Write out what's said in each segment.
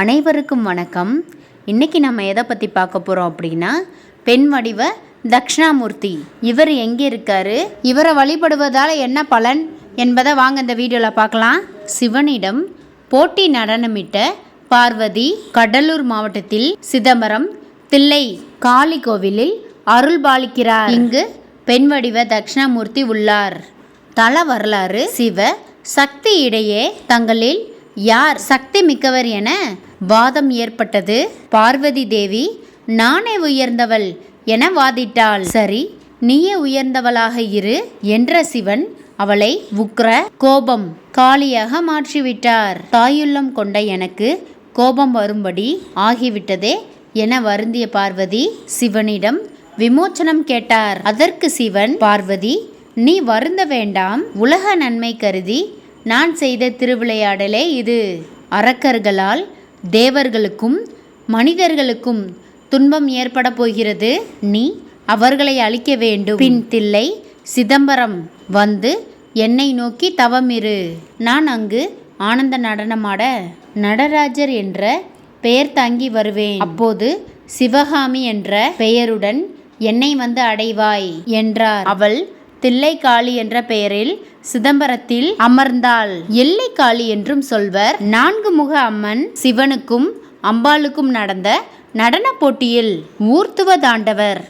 அனைவருக்கும் வணக்கம். இன்றைக்கி நம்ம எதை பற்றி பார்க்க போகிறோம் அப்படின்னா பெண் வடிவ தக்ஷணாமூர்த்தி இவர் எங்கே இருக்காரு? இவரை வழிபடுவதால் என்ன பலன் என்பதை வாங்க இந்த வீடியோவில் பார்க்கலாம். சிவனிடம் போட்டி நடனமிட்ட பார்வதி கடலூர் மாவட்டத்தில் சிதம்பரம் தில்லை காளி கோவிலில் அருள் பாலிக்கிறார். இங்கு பெண் வடிவ தக்ஷணாமூர்த்தி உள்ளார். தல வரலாறு சிவ சக்தி இடையே தங்களில் யார் சக்தி மிக்கவர் என வாதம் ஏற்பட்டது? பார்வதி தேவி நானே உயர்ந்தவள் என வாதிட்டாள். சரி நீயே உயர்ந்தவளாக இரு என்ற சிவன் அவளை உக்ர கோபம் காளியாக மாற்றிவிட்டார். தாயுள்ளம் கொண்ட எனக்கு கோபம் வரும்படி ஆகிவிட்டதே என வருந்திய பார்வதி சிவனிடம் விமோச்சனம் கேட்டார். அதற்கு சிவன் பார்வதி நீ வருந்த வேண்டாம். உலக நன்மை கருதி நான் செய்த திருவிளையாடலே இது. அரக்கர்களால் தேவர்களுக்கும் மனிதர்களுக்கும் துன்பம் ஏற்பட போகிறது. நீ அவர்களை அழிக்க வேண்டும். பின் தில்லை சிதம்பரம் வந்து என்னை நோக்கி தவமிரு நான் அங்கு ஆனந்த நடனமாட நடராஜர் என்ற பெயர் தாங்கி வருவேன். அப்போது சிவகாமி என்ற பெயருடன் என்னை வந்து அடைவாய் என்றார். அவள் தில்லைக்காளி என்ற பெயரில் சிதம்பரத்தில் அமர்ந்தாள். எல்லைக்காளி என்றும் சொல்வர். நான்கு முக அம்மன் சிவனுக்கும் அம்பாளுக்கும் நடந்த நடனப் போட்டியில் ஊர்த்துவ தாண்டவர்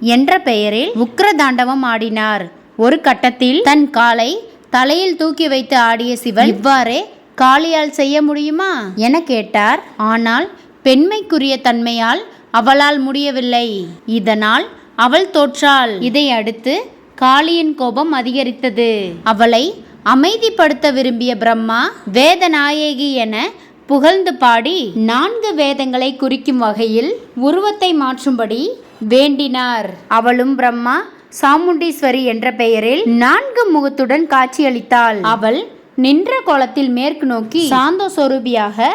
என்ற பெயரில் உக்ர தாண்டவம் ஆடினார். ஒரு கட்டத்தில் தன் காலை தலையில் தூக்கி வைத்து ஆடிய சிவன் இவ்வாறே காளியால் செய்ய முடியுமா? என கேட்டார். ஆனால் பெண்மைக்குரிய தன்மையால் அவளால் முடியவில்லை. இதனால் அவள் தோற்றாள். இதை அடுத்து காளியின் கோபம் அதிகரித்தது. அவளை அமைதிப்படுத்த விரும்பிய பிரம்மா வேதநாயகி என புகழ்ந்து பாடி நான்கு வேதங்களை குறிக்கும் வகையில் உருவத்தை மாற்றும்படி வேண்டினார். அவளும் பிரம்மா சாமுண்டீஸ்வரி என்ற பெயரில் நான்கு முகத்துடன் காட்சியளித்தாள். அவள் நின்ற கோலத்தில் மேற்கு நோக்கி சாந்த சொரூபியாக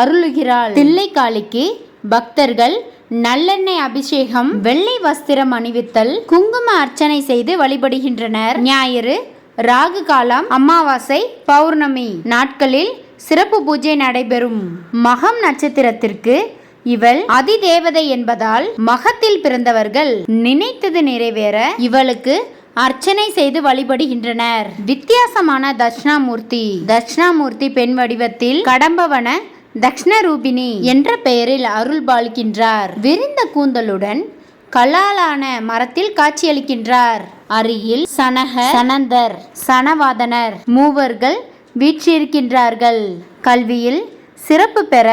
அருளுகிறாள். தில்லைக்காளிக்கு பக்தர்கள் நல்லெண்ணெய் அபிஷேகம் வெள்ளை வஸ்திரம் அணிவித்தல் குங்கும அர்ச்சனை செய்து வழிபடுகின்றனர். ஞாயிறு ராகு காலம் அமாவாசை பௌர்ணமி நாட்களில் சிறப்பு பூஜை நடைபெறும். மகம் நட்சத்திரத்திற்கு இவள் அதிதேவதை என்பதால் மகத்தில் பிறந்தவர்கள் நினைத்தது நிறைவேற இவளுக்கு அர்ச்சனை செய்து வழிபடுகின்றனர். வித்தியாசமான தட்சிணாமூர்த்தி. தட்சிணாமூர்த்தி பெண் வடிவத்தில் கடம்பவன தக்ஷ்ணரூபிணி என்ற பெயரில் அருள் பாலிக்கின்றார் விரிந்த கூந்தலுடன் கலாலான மரத்தில் காட்சியளிக்கின்றார். அருகில் சனக சனந்தர் சனவாதனர் மூவர்கள் வீற்றிருக்கின்றார்கள். கல்வியில் சிறப்பு பெற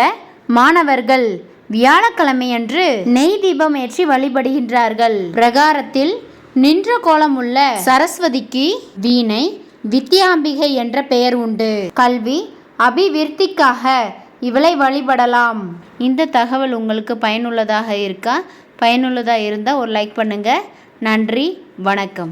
மாணவர்கள் வியாழக்கிழமையன்று நெய் தீபம் ஏற்றி வழிபடுகின்றார்கள். பிரகாரத்தில் நின்ற கோலம் உள்ள சரஸ்வதிக்கு வீணை வித்யாம்பிகை என்ற பெயர் உண்டு. கல்வி அபிவிருத்திக்காக இவளை வழிபடலாம். இந்த தகவல் உங்களுக்கு பயனுள்ளதாக இருக்கா? பயனுள்ளதாக இருந்தால் ஒரு லைக் பண்ணுங்கள் நன்றி வணக்கம்.